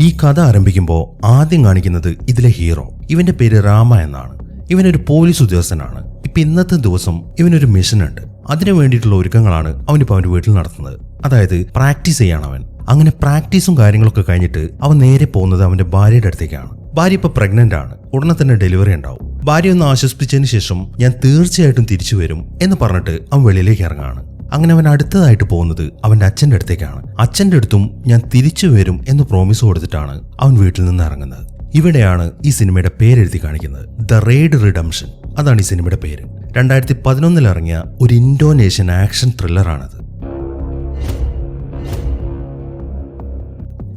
ഈ കഥ ആരംഭിക്കുമ്പോൾ ആദ്യം കാണിക്കുന്നത് ഇതിലെ ഹീറോ. ഇവന്റെ പേര് രാമ എന്നാണ്. ഇവനൊരു പോലീസ് ഉദ്യോഗസ്ഥനാണ്. ഇപ്പൊ ഇന്നത്തെ ദിവസം ഇവനൊരു മിഷൻ ഉണ്ട് അതിനു വേണ്ടിയിട്ടുള്ള ഒരുക്കങ്ങളാണ് അവനിപ്പോ അവന്റെ വീട്ടിൽ നടത്തുന്നത്. അതായത് പ്രാക്ടീസ് ചെയ്യാണ് അവൻ. അങ്ങനെ പ്രാക്ടീസും കാര്യങ്ങളൊക്കെ കഴിഞ്ഞിട്ട് അവൻ നേരെ പോകുന്നത് അവന്റെ ഭാര്യയുടെ അടുത്തേക്കാണ്. ഭാര്യ ഇപ്പൊ പ്രഗ്നന്റ് ആണ്. ഉടനെ തന്നെ ഡെലിവറി ഉണ്ടാവും. ഭാര്യ ഒന്ന് ആശ്വസിപ്പിച്ചതിന് ശേഷം ഞാൻ തീർച്ചയായിട്ടും തിരിച്ചു വരും എന്ന് പറഞ്ഞിട്ട് അവൻ വെളിയിലേക്ക് ഇറങ്ങാണ്. അങ്ങനെ അവൻ അടുത്തതായിട്ട് പോകുന്നത് അവന്റെ അച്ഛന്റെ അടുത്തേക്കാണ്. അച്ഛന്റെ അടുത്തും ഞാൻ തിരിച്ചു വരും എന്ന് പ്രോമിസ് കൊടുത്തിട്ടാണ് അവൻ വീട്ടിൽ നിന്ന് ഇറങ്ങുന്നത്. ഇവിടെയാണ് ഈ സിനിമയുടെ പേരെഴുതി കാണിക്കുന്നത്. ദ റെയ്ഡ് റിഡംഷൻ അതാണ് ഈ സിനിമയുടെ പേര്. രണ്ടായിരത്തി പതിനൊന്നിൽ ഇറങ്ങിയ ഒരു ഇൻഡോനേഷ്യൻ ആക്ഷൻ ത്രില്ലറാണത്.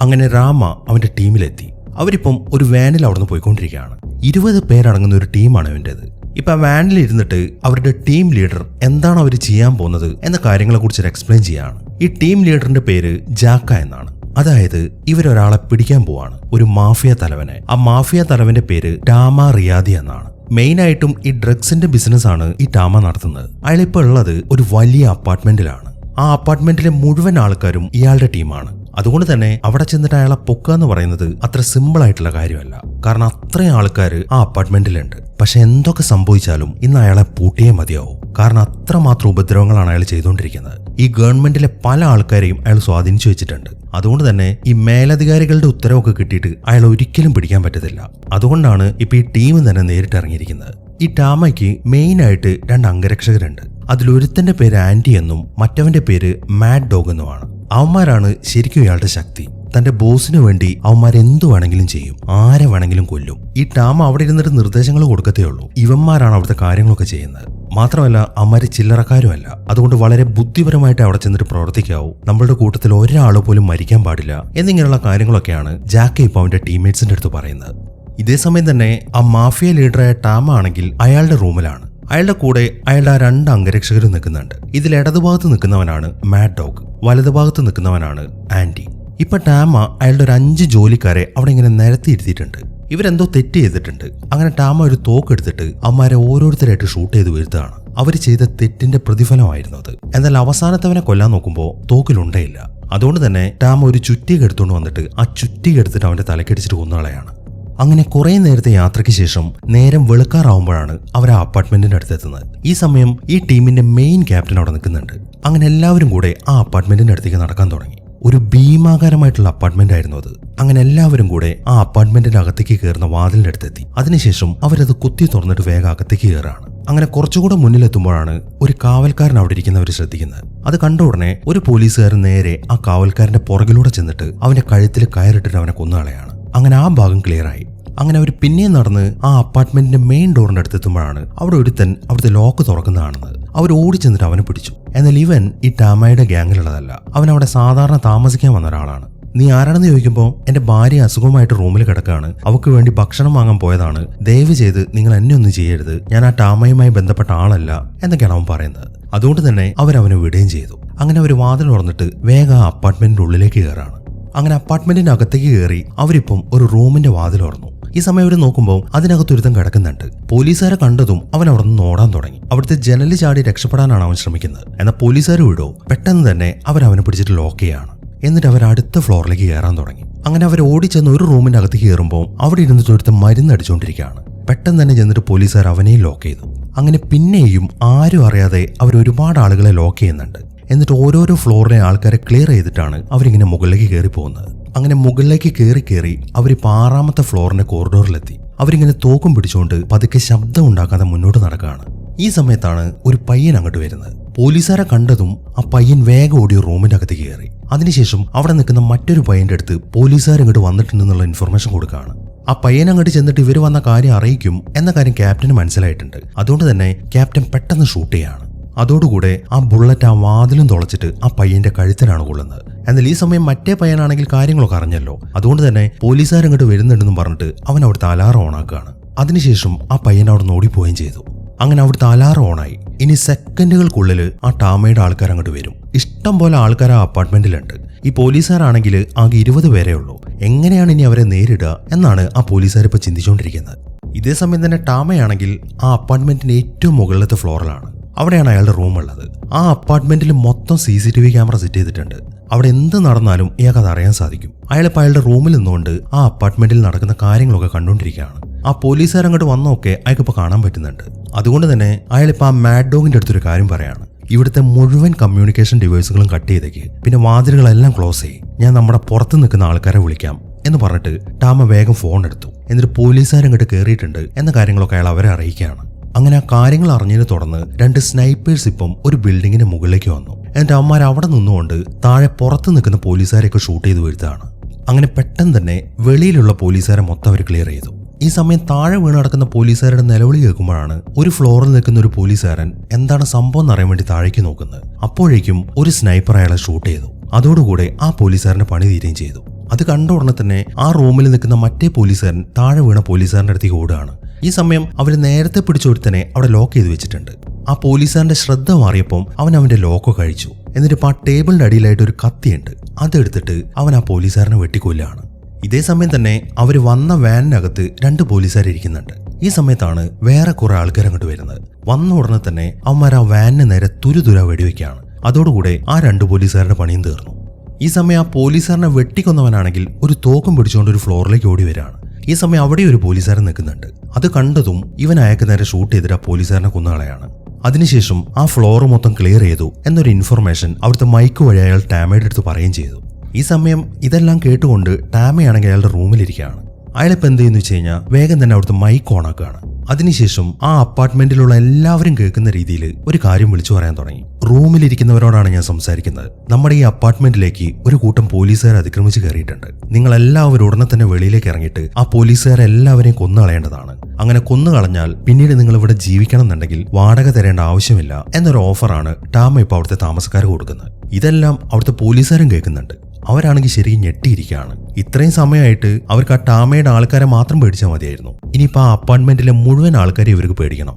അങ്ങനെ രാമ അവന്റെ ടീമിലെത്തി. അവരിപ്പം ഒരു വാനിൽ അവിടുന്ന് പോയിക്കൊണ്ടിരിക്കുകയാണ്. ഇരുപത് പേരടങ്ങുന്ന ഒരു ടീമാണ് അവന്റെത്. ഇപ്പൊ വാനിൽ ഇരുന്നിട്ട് അവരുടെ ടീം ലീഡർ എന്താണ് അവർ ചെയ്യാൻ പോകുന്നത് എന്ന കാര്യങ്ങളെ കുറിച്ച് എക്സ്പ്ലെയിൻ ചെയ്യാണ്. ഈ ടീം ലീഡറിന്റെ പേര് ജാക്ക എന്നാണ്. അതായത് ഇവരൊരാളെ പിടിക്കാൻ പോവാണ്. ഒരു മാഫിയ തലവനെ. ആ മാഫിയ തലവന്റെ പേര് ടാമ റിയാദി എന്നാണ്. മെയിൻ ആയിട്ടും ഈ ഡ്രഗ്സിന്റെ ബിസിനസ് ആണ് ഈ ടാമ നടത്തുന്നത്. അയാളിപ്പോ ഉള്ളത് ഒരു വലിയ അപ്പാർട്ട്മെന്റിലാണ് ആ അപ്പാർട്ട്മെന്റിലെ മുഴുവൻ ആൾക്കാരും ഇയാളുടെ ടീമാണ് അതുകൊണ്ട് തന്നെ അവിടെ ചെന്നിട്ട് അയാളെ പൊക്കുക എന്ന് പറയുന്നത് അത്ര സിമ്പിൾ ആയിട്ടുള്ള കാര്യമല്ല. കാരണം അത്രയും ആൾക്കാർ ആ അപ്പാർട്ട്മെന്റിലുണ്ട് പക്ഷെ എന്തൊക്കെ സംഭവിച്ചാലും ഇന്ന് അയാളെ പൂട്ടിയേ മതിയാവും. കാരണം അത്രമാത്രം ഉപദ്രവങ്ങളാണ് അയാൾ ചെയ്തുകൊണ്ടിരിക്കുന്നത്. ഈ ഗവൺമെന്റിലെ പല ആൾക്കാരെയും അയാൾ സ്വാധീനിച്ചു വെച്ചിട്ടുണ്ട്. അതുകൊണ്ട് തന്നെ ഈ മേലധികാരികളുടെ ഉത്തരവൊക്കെ കിട്ടിയിട്ട് അയാൾ ഒരിക്കലും പിടിക്കാൻ പറ്റത്തില്ല. അതുകൊണ്ടാണ് ഇപ്പൊ ഈ ടീം തന്നെ നേരിട്ട് ഇറങ്ങിയിരിക്കുന്നത്. ഈ ടാമയ്ക്ക് മെയിൻ ആയിട്ട് രണ്ട് അംഗരക്ഷകരുണ്ട്. അതിലൊരുത്തന്റെ പേര് ആന്റി എന്നും മറ്റവന്റെ പേര് മാഡ് ഡോഗ് എന്നുമാണ്. അവന്മാരാണ് ശരിക്കും ഇയാളുടെ ശക്തി. തന്റെ ബോസിനു വേണ്ടി അവന്മാർ എന്തു വേണമെങ്കിലും ചെയ്യും. ആരെ വേണമെങ്കിലും കൊല്ലും. ഈ ടാമ അവിടെ ഇരുന്നിട്ട് നിർദ്ദേശങ്ങൾ കൊടുക്കത്തേ ഉള്ളൂ. ഇവന്മാരാണ് അവിടുത്തെ കാര്യങ്ങളൊക്കെ ചെയ്യുന്നത്. മാത്രമല്ല അവന്മാര് ചില്ലറക്കാരുമല്ല. അതുകൊണ്ട് വളരെ ബുദ്ധിപരമായിട്ട് അവിടെ ചെന്നിട്ട് പ്രവർത്തിക്കാവൂ. നമ്മളുടെ കൂട്ടത്തിൽ ഒരാൾ പോലും മരിക്കാൻ പാടില്ല എന്നിങ്ങനെയുള്ള കാര്യങ്ങളൊക്കെയാണ് ജാക്ക് ഇപ്പോൾ അവന്റെ ടീംമേറ്റ്സിന്റെ അടുത്ത് പറയുന്നത്. ഇതേ സമയം തന്നെ ആ മാഫിയ ലീഡറായ ടാമ ആണെങ്കിൽ അയാളുടെ റൂമിലാണ്. അയാളുടെ കൂടെ അയാളുടെ ആ രണ്ട് അംഗരക്ഷകരും നിൽക്കുന്നുണ്ട്. ഇതിൽ ഇടതുഭാഗത്ത് നിൽക്കുന്നവനാണ് മാഡ് ഡോഗ് വലതുഭാഗത്ത് നിൽക്കുന്നവനാണ് ആന്റി ഇപ്പൊ ടാമ അയാളുടെ ഒരു അഞ്ച് ജോലിക്കാരെ അവിടെ ഇങ്ങനെ നിരത്തിയിരുത്തിയിട്ടുണ്ട്. ഇവരെന്തോ തെറ്റ് ചെയ്തിട്ടുണ്ട്. അങ്ങനെ ടാമ ഒരു തോക്ക് എടുത്തിട്ട് അമ്മമാരെ ഓരോരുത്തരായിട്ട് ഷൂട്ട് ചെയ്ത് വീഴ്ത്തുകയാണ്. അവർ ചെയ്ത തെറ്റിന്റെ പ്രതിഫലമായിരുന്നു അത്. എന്നാൽ അവസാനത്തവനെ കൊല്ലാൻ നോക്കുമ്പോൾ തോക്കിലുണ്ടേയില്ല അതുകൊണ്ട് തന്നെ ടാമ ഒരു ചുറ്റിക എടുത്തുകൊണ്ട് വന്നിട്ട് ആ ചുറ്റിക എടുത്തിട്ട് അവന്റെ തലക്കടിച്ചിട്ട് കൊന്നുകളയാണ് അങ്ങനെ കുറെ നേരത്തെ യാത്രയ്ക്ക് ശേഷം നേരം വെളുക്കാറാവുമ്പോഴാണ് അവർ ആ അപ്പാർട്ട്മെന്റിന്റെ അടുത്തെത്തുന്നത്. ഈ സമയം ഈ ടീമിന്റെ മെയിൻ ക്യാപ്റ്റൻ അവിടെ നിൽക്കുന്നുണ്ട്. അങ്ങനെ എല്ലാവരും കൂടെ ആ അപ്പാർട്ട്മെന്റിന്റെ അടുത്തേക്ക് നടക്കാൻ തുടങ്ങി. ഒരു ഭീമാകാരമായിട്ടുള്ള അപ്പാർട്ട്മെന്റ് ആയിരുന്നു അത്. അങ്ങനെ എല്ലാവരും കൂടെ ആ അപ്പാർട്ട്മെന്റിന്റെ അകത്തേക്ക് കയറുന്ന വാതിലിന്റെ അടുത്തെത്തി. അതിനുശേഷം അവരത് കുത്തി തുറന്നിട്ട് വേഗം അകത്തേക്ക് കയറാണ് അങ്ങനെ കുറച്ചുകൂടെ മുന്നിലെത്തുമ്പോഴാണ് ഒരു കാവൽക്കാരൻ അവിടെ ഇരിക്കുന്നവർ ശ്രദ്ധിക്കുന്നത്. അത് കണ്ട ഉടനെ ഒരു പോലീസുകാരൻ നേരെ ആ കാവൽക്കാരന്റെ പുറകിലൂടെ ചെന്നിട്ട് അവന്റെ കഴുത്തിൽ കയറിട്ടിട്ട് അവനെ കൊന്നുകളയാണ് അങ്ങനെ ആ ഭാഗം ക്ലിയർ ആയി. അങ്ങനെ അവർ പിന്നെയും നടന്ന് ആ അപ്പാർട്ട്മെന്റിന്റെ മെയിൻ ഡോറിന്റെ അടുത്തെത്തുമ്പോഴാണ് അവിടെ ഒരുത്തൻ അവിടുത്തെ ലോക്ക് തുറക്കുന്നതാണെന്ന് അവർ ഓടി ചെന്നിട്ട് അവനെ പിടിച്ചു. എന്നാൽ ഇവൻ ഈ ടാമയുടെ ഗ്യാങ്ങിലുള്ളതല്ല. അവൻ അവിടെ സാധാരണ താമസിക്കാൻ വന്ന ഒരാളാണ്. നീ ആരാണെന്ന് ചോദിക്കുമ്പോൾ എന്റെ ഭാര്യ അസുഖമായിട്ട് റൂമിൽ കിടക്കുകയാണ് അവൾക്ക് വേണ്ടി ഭക്ഷണം വാങ്ങാൻ പോയതാണ്. ദയവ് ചെയ്ത് നിങ്ങൾ എന്നെ ഒന്നും ചെയ്യരുത്. ഞാൻ ആ ടാമയുമായി ബന്ധപ്പെട്ട ആളല്ല എന്നൊക്കെയാണ് അവൻ പറയുന്നത്. അതുകൊണ്ട് തന്നെ അവരവനെ വിടുകയും ചെയ്തു. അങ്ങനെ അവർ വാതിൽ തുറന്നിട്ട് വേഗം ആ അപ്പാർട്ട്മെന്റിന്റെ ഉള്ളിലേക്ക് കയറാണ് അങ്ങനെ അപ്പാർട്ട്മെന്റിന്റെ അകത്തേക്ക് കയറി അവരിപ്പം ഒരു റൂമിന്റെ വാതിൽ ഓർന്നു. ഈ സമയം അവർ നോക്കുമ്പോൾ അതിനകത്ത് ഒരുതം കിടക്കുന്നുണ്ട്. പോലീസുകാരെ കണ്ടതും അവൻ അവിടെ നിന്ന് ഓടാൻ തുടങ്ങി. അവിടുത്തെ ജനലിൽ ചാടി രക്ഷപ്പെടാനാണ് അവൻ ശ്രമിക്കുന്നത്. എന്നാൽ പോലീസുകാർ വിടോ പെട്ടെന്ന് തന്നെ അവരവനെ പിടിച്ചിട്ട് ലോക്ക് ചെയ്യാണ് എന്നിട്ട് അവർ അടുത്ത ഫ്ലോറിലേക്ക് കയറാൻ തുടങ്ങി. അങ്ങനെ അവർ ഓടിച്ചെന്ന് ഒരു റൂമിന്റെ അകത്ത് കയറുമ്പോൾ അവിടെ ഇരുന്നിട്ട് ഒരുത്തം മരുന്ന് അടിച്ചുകൊണ്ടിരിക്കുകയാണ് പെട്ടെന്ന് തന്നെ ചെന്നിട്ട് പോലീസുകാർ അവനെയും ലോക്ക് ചെയ്തു. അങ്ങനെ പിന്നെയും ആരും അറിയാതെ അവർ ഒരുപാട് ആളുകളെ ലോക്ക് ചെയ്യുന്നുണ്ട്. എന്നിട്ട് ഓരോരോ ഫ്ലോറിലെ ആൾക്കാരെ ക്ലിയർ ചെയ്തിട്ടാണ് അവരിങ്ങനെ മുകളിലേക്ക് കയറി പോകുന്നത്. അങ്ങനെ മുകളിലേക്ക് കയറി കയറി അവർ ആറാമത്തെ ഫ്ലോറിന്റെ കോറിഡോറിലെത്തി അവരിങ്ങനെ തോക്കും പിടിച്ചുകൊണ്ട് പതുക്കെ ശബ്ദം ഉണ്ടാക്കാതെ മുന്നോട്ട് നടക്കുകയാണ്. ഈ സമയത്താണ് ഒരു പയ്യൻ അങ്ങോട്ട് വരുന്നത്. പോലീസുകാരെ കണ്ടതും ആ പയ്യൻ വേഗം ഓടി റൂമിന്റെ അകത്ത് കയറി അതിനുശേഷം അവിടെ നിൽക്കുന്ന മറ്റൊരു പയ്യന്റെ അടുത്ത് പോലീസുകാർ ഇങ്ങോട്ട് വന്നിട്ടുണ്ടെന്നുള്ള ഇൻഫർമേഷൻ കൊടുക്കുകയാണ്. ആ പയ്യൻ അങ്ങോട്ട് ചെന്നിട്ട് ഇവർ വന്ന കാര്യം അറിയിക്കും എന്ന കാര്യം ക്യാപ്റ്റന് മനസ്സിലായിട്ടുണ്ട്. അതുകൊണ്ട് തന്നെ ക്യാപ്റ്റൻ പെട്ടെന്ന് ഷൂട്ട് ചെയ്യാണ്. അതോടുകൂടെ ആ ബുള്ളറ്റ് ആ വാതിലും തുളച്ചിട്ട് ആ പയ്യന്റെ കഴുത്തിലാണ് കൊള്ളുന്നത്. എന്നാൽ ഈ സമയം മറ്റേ പയ്യനാണെങ്കിൽ കാര്യങ്ങളൊക്കെ അറിഞ്ഞല്ലോ. അതുകൊണ്ട് തന്നെ പോലീസുകാരും ഇങ്ങോട്ട് വരുന്നുണ്ടെന്നും പറഞ്ഞിട്ട് അവൻ അവിടുത്തെ അലാറം ഓണാക്കുകയാണ് അതിനുശേഷം ആ പയ്യൻ അവിടെ നിന്ന് ഓടിപ്പോവുകയും ചെയ്തു. അങ്ങനെ അവിടുത്തെ അലാറം ഓണായി ഇനി സെക്കൻഡുകൾക്കുള്ളിൽ ആ ടാമയുടെ ആൾക്കാർ അങ്ങോട്ട് വരും. ഇഷ്ടം പോലെ ആൾക്കാർ ആ അപ്പാർട്ട്മെന്റിലുണ്ട്. ഈ പോലീസുകാരാണെങ്കിൽ ആകെ ഇരുപത് പേരേ ഉള്ളൂ. എങ്ങനെയാണ് ഇനി അവരെ നേരിടുക എന്നാണ് ആ പോലീസുകാർ ഇപ്പോൾ ചിന്തിച്ചുകൊണ്ടിരിക്കുന്നത്. ഇതേ സമയം തന്നെ ടാമയാണെങ്കിൽ ആ അപ്പാർട്ട്മെന്റിന്റെ ഏറ്റവും മുകളിലത്തെ ഫ്ലോറിലാണ്. അവിടെയാണ് അയാളുടെ റൂം ഉള്ളത്. ആ അപ്പാർട്ട്മെന്റിൽ മൊത്തം C C T V camera set ചെയ്തിട്ടുണ്ട്. അവിടെ എന്ത് നടന്നാലും ഇയാൾക്ക് അത് അറിയാൻ സാധിക്കും. അയാളിപ്പോൾ അയാളുടെ റൂമിൽ നിന്നുകൊണ്ട് ആ അപ്പാർട്ട്മെന്റിൽ നടക്കുന്ന കാര്യങ്ങളൊക്കെ കണ്ടുകൊണ്ടിരിക്കുകയാണ് ആ പോലീസുകാർ അങ്ങോട്ട് വന്നൊക്കെ അയാൾക്കിപ്പോൾ കാണാൻ പറ്റുന്നുണ്ട്. അതുകൊണ്ട് തന്നെ അയാളിപ്പോൾ ആ മാഡ് ഡോഗിന്റെ അടുത്തൊരു കാര്യം പറയാണ്. ഇവിടുത്തെ മുഴുവൻ കമ്മ്യൂണിക്കേഷൻ ഡിവൈസുകളും കട്ട് ചെയ്തേക്ക്. പിന്നെ വാതിലുകളെല്ലാം ക്ലോസ് ചെയ്യും. ഞാൻ നമ്മുടെ പുറത്ത് നിൽക്കുന്ന ആൾക്കാരെ വിളിക്കാം എന്ന് പറഞ്ഞിട്ട് ടാമ വേഗം ഫോൺ എടുത്തു. എന്നിട്ട് പോലീസുകാരങ്ങോട്ട് കയറിയിട്ടുണ്ട് എന്ന കാര്യങ്ങളൊക്കെ അയാൾ അവരെ അറിയിക്കുകയാണ്. അങ്ങനെ ആ കാര്യങ്ങൾ അറിഞ്ഞതിനെ തുടർന്ന് രണ്ട് സ്നൈപ്പേഴ്സ് ഇപ്പം ഒരു ബിൽഡിങ്ങിന്റെ മുകളിലേക്ക് വന്നു. എന്നിട്ട് അമ്മമാർ അവിടെ നിന്നുകൊണ്ട് താഴെ പുറത്ത് നിൽക്കുന്ന പോലീസുകാരെയൊക്കെ ഷൂട്ട് ചെയ്ത് വീഴ്ത്താണ് അങ്ങനെ പെട്ടെന്ന് തന്നെ വെളിയിലുള്ള പോലീസുകാരെ മൊത്തം അവർ ക്ലിയർ ചെയ്തു. ഈ സമയം താഴെ വീണ് നടക്കുന്ന പോലീസുകാരുടെ നിലവിളി കേൾക്കുമ്പോഴാണ് ഒരു ഫ്ലോറിൽ നിൽക്കുന്ന ഒരു പോലീസുകാരൻ എന്താണ് സംഭവം എന്നറിയാൻ വേണ്ടി താഴേക്ക് നോക്കുന്നത്. അപ്പോഴേക്കും ഒരു സ്നൈപ്പർ അയാളെ ഷൂട്ട് ചെയ്തു. അതോടുകൂടെ ആ പോലീസുകാരനെ പണി തീരുകയും ചെയ്തു. അത് കണ്ട ഉടനെ തന്നെ ആ റൂമിൽ നിൽക്കുന്ന മറ്റേ പോലീസുകാരൻ താഴെ വീണ പോലീസുകാരന്റെ അടുത്തേക്ക് ഓടുകയാണ്. ഈ സമയം അവർ നേരത്തെ പിടിച്ചൊരുത്തനെ അവിടെ ലോക്ക് ചെയ്ത് വെച്ചിട്ടുണ്ട്. ആ പോലീസുകാരന്റെ ശ്രദ്ധ മാറിയപ്പം അവൻ അവന്റെ ലോക്ക് കഴിച്ചു എന്നിട്ട് ആ ടേബിളിന്റെ അടിയിലായിട്ട് ഒരു കത്തിയുണ്ട്. അതെടുത്തിട്ട് അവൻ ആ പോലീസുകാരനെ വെട്ടിക്കൊല്ലാണ് ഇതേ സമയം തന്നെ അവർ വന്ന വാനിനകത്ത് രണ്ട് പോലീസുകാർ ഇരിക്കുന്നുണ്ട്. ഈ സമയത്താണ് വേറെ കുറെ ആൾക്കാർ അങ്ങോട്ട് വരുന്നത്. വന്ന ഉടനെ തന്നെ അവന്മാർ ആ വാനിന് നേരെ തുരുതുര വെടിവെക്കുകയാണ്. അതോടുകൂടെ ആ രണ്ട് പോലീസുകാരുടെ പണിയും തീർന്നു. ഈ സമയം ആ പോലീസുകാരനെ വെട്ടിക്കൊന്നവനാണെങ്കിൽ ഒരു തോക്കും പിടിച്ചുകൊണ്ട് ഒരു ഫ്ലോറിലേക്ക് ഓടി വരികയാണ്. ഈ സമയം അവിടെ ഒരു പോലീസുകാരൻ നിൽക്കുന്നുണ്ട്. അത് കണ്ടതും ഇവൻ അയാൾക്ക് നേരെ ഷൂട്ട് ചെയ്തിട്ട് ആ പോലീസുകാരനെ കൊന്നുകളയാണ് അതിനുശേഷം ആ ഫ്ലോർ മൊത്തം ക്ലിയർ ചെയ്തു എന്നൊരു ഇൻഫർമേഷൻ അവിടുത്തെ മൈക്ക് വഴി അയാൾ ടാമയുടെ അടുത്ത് പറയുകയും ചെയ്തു. ഈ സമയം ഇതെല്ലാം കേട്ടുകൊണ്ട് ടാമയാണെങ്കിൽ അയാളുടെ റൂമിലിരിക്കുകയാണ്. അയാളിപ്പോൾ എന്ത് ചെയ്യുന്നു വെച്ച് കഴിഞ്ഞാൽ വേഗം തന്നെ അവിടുത്തെ മൈക്ക് ഓണാക്കുകയാണ് അതിനുശേഷം ആ അപ്പാർട്ട്മെന്റിലുള്ള എല്ലാവരും കേൾക്കുന്ന രീതിയിൽ ഒരു കാര്യം വിളിച്ചു പറയാൻ തുടങ്ങി. റൂമിലിരിക്കുന്നവരോടാണ് ഞാൻ സംസാരിക്കുന്നത്. നമ്മുടെ ഈ അപ്പാർട്ട്മെന്റിലേക്ക് ഒരു കൂട്ടം പോലീസുകാർ അതിക്രമിച്ച് കയറിയിട്ടുണ്ട്. നിങ്ങൾ എല്ലാവരും ഉടനെ തന്നെ വെളിയിലേക്ക് ഇറങ്ങിയിട്ട് ആ പോലീസുകാരെ എല്ലാവരെയും കൊന്നുകളയേണ്ടതാണ്. അങ്ങനെ കൊന്നുകളഞ്ഞാൽ പിന്നീട് നിങ്ങൾ ഇവിടെ ജീവിക്കണം എന്നുണ്ടെങ്കിൽ വാടക തരേണ്ട ആവശ്യമില്ല എന്നൊരു ഓഫറാണ് ടാമ ഇപ്പോൾ അവിടുത്തെ താമസക്കാർ കൊടുക്കുന്നത്. ഇതെല്ലാം അവിടുത്തെ പോലീസുകാരും കേൾക്കുന്നുണ്ട്. അവരാണെങ്കിൽ ശരിക്കും ഞെട്ടിയിരിക്കുകയാണ്. ഇത്രയും സമയമായിട്ട് അവർക്ക് ആ ടാമയുടെ ആൾക്കാരെ മാത്രം പേടിച്ചാൽ മതിയായിരുന്നു. ഇനിയിപ്പോൾ ആ അപ്പാർട്ട്മെന്റിലെ മുഴുവൻ ആൾക്കാരെ ഇവർക്ക് പേടിക്കണം.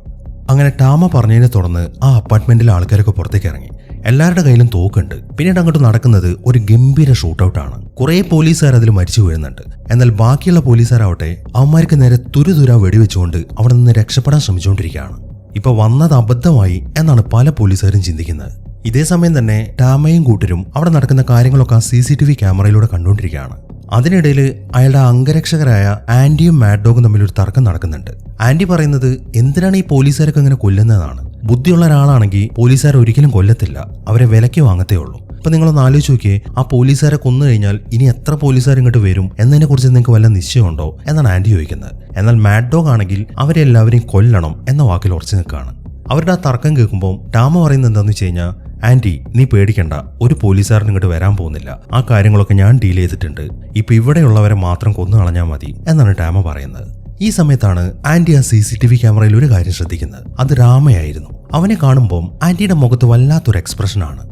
അങ്ങനെ ടാമ പറഞ്ഞതിനെ തുടർന്ന് ആ അപ്പാർട്ട്മെന്റിലെ ആൾക്കാരൊക്കെ പുറത്തേക്ക് ഇറങ്ങി. എല്ലാവരുടെ കയ്യിലും തോക്കുണ്ട്. പിന്നീട് അങ്ങോട്ട് നടക്കുന്നത് ഒരു ഗംഭീര ഷൂട്ടൗട്ടാണ്. കുറേ പോലീസുകാർ അതിൽ മരിച്ചു വീഴുന്നുണ്ട് എന്നാൽ ബാക്കിയുള്ള പോലീസുകാരാവട്ടെ അവന്മാർക്ക് നേരെ തുരുതുര വെടിവെച്ചുകൊണ്ട് അവിടെ നിന്ന് രക്ഷപ്പെടാൻ ശ്രമിച്ചുകൊണ്ടിരിക്കുകയാണ്. ഇപ്പൊ വന്നത് അബദ്ധമായി എന്നാണ് പല പോലീസുകാരും ചിന്തിക്കുന്നത്. ഇതേ സമയം തന്നെ ടാമയും കൂട്ടരും അവിടെ നടക്കുന്ന കാര്യങ്ങളൊക്കെ സി സി ടി വി ക്യാമറയിലൂടെ കണ്ടുകൊണ്ടിരിക്കുകയാണ്. അതിനിടയിൽ അയാളുടെ അംഗരക്ഷകരായ ആന്റിയും മാഡോഗും തമ്മിൽ ഒരു തർക്കം നടക്കുന്നുണ്ട്. ആന്റി പറയുന്നത് എന്തിനാണ് ഈ പോലീസുകാരൊക്കെ ഇങ്ങനെ കൊല്ലുന്നതാണ്? ബുദ്ധിയുള്ള ഒരാളാണെങ്കിൽ പോലീസുകാർ ഒരിക്കലും കൊല്ലത്തില്ല. അവരെ വിലയ്ക്ക് വാങ്ങത്തേ ഉള്ളൂ. അപ്പൊ നിങ്ങളൊന്ന് ആലോചിച്ച് നോക്കിയേ ആ പോലീസുകാരെ കൊന്നു കഴിഞ്ഞാൽ ഇനി എത്ര പോലീസുകാർ ഇങ്ങോട്ട് വരും? എന്നതിനെ കുറിച്ച് നിങ്ങൾക്ക് വല്ല നിശ്ചയമുണ്ടോ? എന്നാണ് ആന്റി ചോദിക്കുന്നത്. എന്നാൽ മാഡോഗ് ആണെങ്കിൽ അവരെല്ലാവരെയും കൊല്ലണം എന്ന വാക്കിൽ ഉറച്ചു നിൽക്കുകയാണ്. അവരുടെ ആ തർക്കം കേൾക്കുമ്പോൾ ടാമ പറയുന്നത് എന്താണെന്ന് വെച്ച് കഴിഞ്ഞാൽ ആന്റി നീ പേടിക്കണ്ട. ഒരു പോലീസുകാരൻ ഇങ്ങോട്ട് വരാൻ പോകുന്നില്ല. ആ കാര്യങ്ങളൊക്കെ ഞാൻ ഡീൽ ചെയ്തിട്ടുണ്ട്. ഇപ്പൊ ഇവിടെയുള്ളവരെ മാത്രം കൊന്നു കളഞ്ഞാൽ മതി എന്നാണ് ടാമ പറയുന്നത്. ഈ സമയത്താണ് ആന്റി ആ സി സി ടി വി ക്യാമറയിൽ ഒരു കാര്യം ശ്രദ്ധിക്കുന്നത്. അത് രാമയായിരുന്നു. അവനെ കാണുമ്പോൾ ആന്റിയുടെ മുഖത്ത് വല്ലാത്തൊരു എക്സ്പ്രഷനാണ്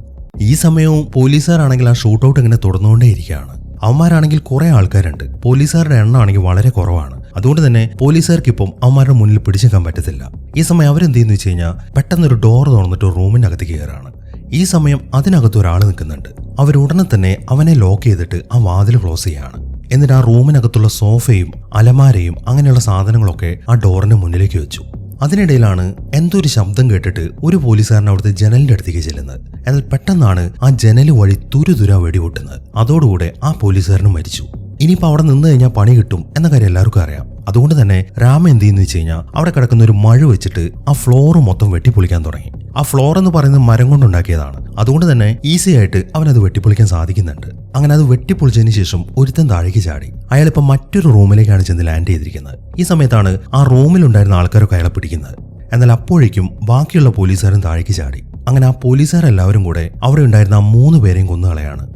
ഈ സമയവും പോലീസുകാരാണെങ്കിൽ ആ ഷൂട്ടൗട്ട് ഇങ്ങനെ തുടർന്നുകൊണ്ടേയിരിക്കുകയാണ് അവന്മാരാണെങ്കിൽ കുറെ ആൾക്കാരുണ്ട്. പോലീസുകാരുടെ എണ്ണം ആണെങ്കിൽ വളരെ കുറവാണ്. അതുകൊണ്ട് തന്നെ പോലീസുകാർക്ക് ഇപ്പം അവന്മാരുടെ മുന്നിൽ പിടിച്ചേക്കാൻ പറ്റത്തില്ല. ഈ സമയം അവരെന്ത് ചെയ്യുന്നു വെച്ച് കഴിഞ്ഞാൽ പെട്ടെന്നൊരു ഡോർ തുറന്നിട്ട് റൂമിന്റെ അകത്ത് കയറാണ് ഈ സമയം അതിനകത്ത് ഒരാൾ നിൽക്കുന്നുണ്ട്. അവരുടനെ തന്നെ അവനെ ലോക്ക് ചെയ്തിട്ട് ആ വാതിൽ ക്ലോസ് ചെയ്യാണ്. എന്നിട്ട് ആ റൂമിനകത്തുള്ള സോഫയും അലമാരയും അങ്ങനെയുള്ള സാധനങ്ങളൊക്കെ ആ ഡോറിന് മുന്നിലേക്ക് വെച്ചു. അതിനിടയിലാണ് എന്തോ ഒരു ശബ്ദം കേട്ടിട്ട് ഒരു പോലീസുകാരൻ അവിടുത്തെ ജനലിന്റെ അടുത്തേക്ക് ചെല്ലുന്നത്. എന്നാൽ പെട്ടെന്നാണ് ആ ജനൽ വഴി തുരുതുര വെടിപൊട്ടുന്നത്. അതോടുകൂടെ ആ പോലീസുകാരനും മരിച്ചു. ഇനിയിപ്പോൾ അവിടെ നിന്ന് കഴിഞ്ഞാൽ പണി കിട്ടും എന്ന കാര്യം എല്ലാവർക്കും അറിയാം. അതുകൊണ്ട് തന്നെ രാമ എന്ത് ചെയ്യുന്നു വെച്ച് കഴിഞ്ഞാൽ അവിടെ കിടക്കുന്ന ഒരു മഴ വെച്ചിട്ട് ആ ഫ്ലോർ മൊത്തം വെട്ടിപ്പൊളിക്കാൻ തുടങ്ങി. ആ ഫ്ലോർ എന്ന് പറയുന്നത് മരം കൊണ്ടുണ്ടാക്കിയതാണ് അതുകൊണ്ട് തന്നെ ഈസി ആയിട്ട് അവനത് വെട്ടിപ്പൊളിക്കാൻ സാധിക്കുന്നുണ്ട്. അങ്ങനെ അത് വെട്ടിപ്പൊളിച്ചതിന് ശേഷം ഒരുത്തൻ താഴേക്ക് ചാടി. അയാൾ അയാളിപ്പോൾ മറ്റൊരു റൂമിലേക്കാണ് ചെന്ന് ലാൻഡ് ചെയ്തിരിക്കുന്നത്. ഈ സമയത്താണ് ആ റൂമിലുണ്ടായിരുന്ന ആൾക്കാരൊക്കെ അയാളെ പിടിക്കുന്നത്. എന്നാൽ അപ്പോഴേക്കും ബാക്കിയുള്ള പോലീസുകാരും താഴേക്ക് ചാടി. അങ്ങനെ ആ പോലീസുകാരെല്ലാവരും കൂടെ അവിടെ ഉണ്ടായിരുന്ന ആ മൂന്ന് പേരെയും കൊന്നുകളയാണ്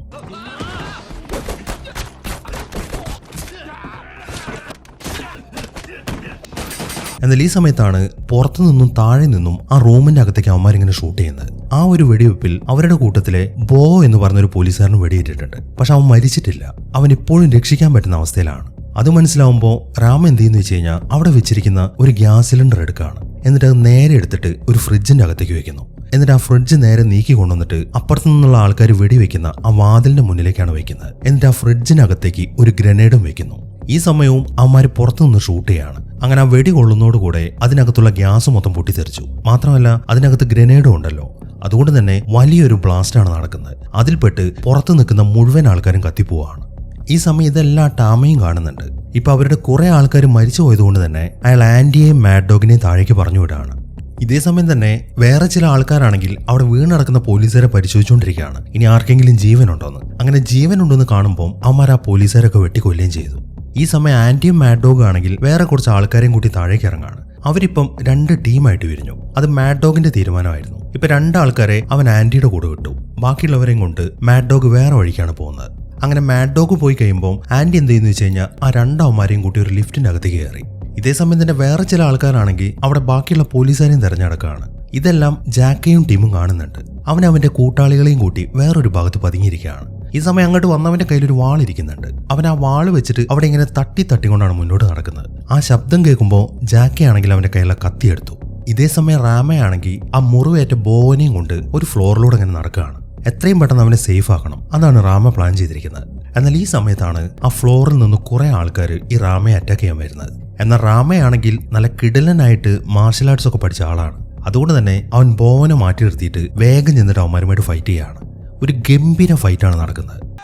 എന്നാൽ ഈ സമയത്താണ് പുറത്തു നിന്നും താഴെ നിന്നും ആ റൂമിന്റെ അകത്തേക്ക് അവന്മാരിങ്ങനെ ഷൂട്ട് ചെയ്യുന്നത്. ആ ഒരു വെടിവെപ്പിൽ അവരുടെ കൂട്ടത്തിലെ ബോ എന്ന് പറഞ്ഞ ഒരു പോലീസുകാരന് വെടിയിട്ടിട്ടുണ്ട് പക്ഷെ അവൻ മരിച്ചിട്ടില്ല. അവൻ ഇപ്പോഴും രക്ഷിക്കാൻ പറ്റുന്ന അവസ്ഥയിലാണ്. അത് മനസ്സിലാവുമ്പോൾ റാം എന്ത് ചെയ്യുന്നു വെച്ച് കഴിഞ്ഞാൽ അവിടെ വെച്ചിരിക്കുന്ന ഒരു ഗ്യാസ് സിലിണ്ടർ എടുക്കുകയാണ് എന്നിട്ട് അത് നേരെ എടുത്തിട്ട് ഒരു ഫ്രിഡ്ജിന്റെ അകത്തേക്ക് വെക്കുന്നു. എന്നിട്ട് ആ ഫ്രിഡ്ജ് നേരെ നീക്കി കൊണ്ടുവന്നിട്ട് അപ്പുറത്തു നിന്നുള്ള ആൾക്കാർ വെടിവെക്കുന്ന ആ വാതിലിന്റെ മുന്നിലേക്കാണ് വെക്കുന്നത്. എന്നിട്ട് ആ ഫ്രിഡ്ജിനകത്തേക്ക് ഒരു ഗ്രനേഡും വെക്കുന്നു. ഈ സമയവും അവന്മാർ പുറത്തുനിന്ന് ഷൂട്ട് ചെയ്യാണ്. അങ്ങനെ ആ വെടി കൊള്ളുന്നതോടുകൂടെ അതിനകത്തുള്ള ഗ്യാസ് മൊത്തം പൊട്ടിത്തെറിച്ചു. മാത്രമല്ല അതിനകത്ത് ഗ്രനേഡും ഉണ്ടല്ലോ. അതുകൊണ്ട് തന്നെ വലിയൊരു ബ്ലാസ്റ്റാണ് നടക്കുന്നത്. അതിൽപ്പെട്ട് പുറത്ത് നിൽക്കുന്ന മുഴുവൻ ആൾക്കാരും കത്തിപ്പോവാണ്. ഈ സമയം ഇതെല്ലാം ടാമയും കാണുന്നുണ്ട്. ഇപ്പൊ അവരുടെ കുറെ ആൾക്കാർ മരിച്ചു പോയതുകൊണ്ട് തന്നെ അയാൾ ആന്റിയെയും മാഡ് താഴേക്ക് പറഞ്ഞു വിടാണ്. ഇതേ സമയം തന്നെ വേറെ ചില ആൾക്കാരാണെങ്കിൽ അവിടെ വീണടക്കുന്ന പോലീസുകാരെ പരിശോധിച്ചുകൊണ്ടിരിക്കുകയാണ്. ഇനി ആർക്കെങ്കിലും ജീവനുണ്ടോന്ന്. അങ്ങനെ ജീവനുണ്ടെന്ന് കാണുമ്പോൾ അവന്മാർ ആ പോലീസുകാരൊക്കെ വെട്ടിക്കൊല്ലുകയും ചെയ്തു. ഈ സമയം ആന്റിയും മാഡ് ഡോഗ് ആണെങ്കിൽ വേറെ കുറച്ച് ആൾക്കാരെയും കൂട്ടി താഴേക്ക് ഇറങ്ങാണ്. അവരിപ്പം രണ്ട് ടീമായിട്ട് വിരിഞ്ഞു. അത് മാഡ് ഡോഗിന്റെ തീരുമാനമായിരുന്നു. ഇപ്പൊ രണ്ടാൾക്കാരെ അവൻ ആന്റിയുടെ കൂടെ വിട്ടു. ബാക്കിയുള്ളവരെയും കൊണ്ട് മാഡ് ഡോഗ് വേറെ വഴിക്കാണ് പോകുന്നത്. അങ്ങനെ മാഡ് ഡോഗ് പോയി കഴിയുമ്പോൾ ആന്റി എന്ത് ചെയ്യുന്നു വെച്ച് കഴിഞ്ഞാൽ ആ രണ്ടവന്മാരെയും കൂട്ടി ഒരു ലിഫ്റ്റിന്റെ അകത്ത് കയറി. ഇതേ സമയം തന്നെ വേറെ ചില ആൾക്കാരാണെങ്കിൽ അവിടെ ബാക്കിയുള്ള പോലീസുകാരെയും തെരഞ്ഞെടുക്കുകയാണ്. ഇതെല്ലാം ജാക്കയും ടീമും കാണുന്നുണ്ട്. അവൻ അവന്റെ കൂട്ടാളികളെയും കൂട്ടി വേറൊരു ഭാഗത്ത് പതുങ്ങിയിരിക്കുകയാണ്. ഈ സമയം അങ്ങോട്ട് വന്നവന്റെ കയ്യിൽ ഒരു വാൾ ഇരിക്കുന്നുണ്ട്. അവൻ ആ വാൾ വെച്ചിട്ട് അവിടെ ഇങ്ങനെ തട്ടി തട്ടിക്കൊണ്ടാണ് മുന്നോട്ട് നടക്കുന്നത്. ആ ശബ്ദം കേൾക്കുമ്പോൾ ജാക്കയാണെങ്കിൽ അവന്റെ കയ്യിലെ കത്തിയെടുത്തു ഇതേ സമയം റാമയാണെങ്കിൽ ആ മുറിവേറ്റ ബോവനെയും കൊണ്ട് ഒരു ഫ്ലോറിലൂടെ ഇങ്ങനെ നടക്കുകയാണ്. എത്രയും പെട്ടെന്ന് അവനെ സേഫ് ആക്കണം. അതാണ് റാമ പ്ലാൻ ചെയ്തിരിക്കുന്നത്. എന്നാൽ ഈ സമയത്താണ് ആ ഫ്ലോറിൽ നിന്ന് കുറെ ആൾക്കാർ ഈ റാമയെ അറ്റാക്ക് ചെയ്യാൻ വരുന്നത്. എന്നാൽ റാമയാണെങ്കിൽ നല്ല കിടലനായിട്ട് മാർഷൽ ആർട്സ് ഒക്കെ പഠിച്ച ആളാണ്. അതുകൊണ്ട് തന്നെ അവൻ ബോവനെ മാറ്റി നിർത്തിയിട്ട് വേഗം ചെന്നിട്ട് അവന്മാരുമായിട്ട് ഫൈറ്റ് ചെയ്യുകയാണ് ഒരു ഗംഭീര ഫൈറ്റാണ് നടക്കുന്നത്.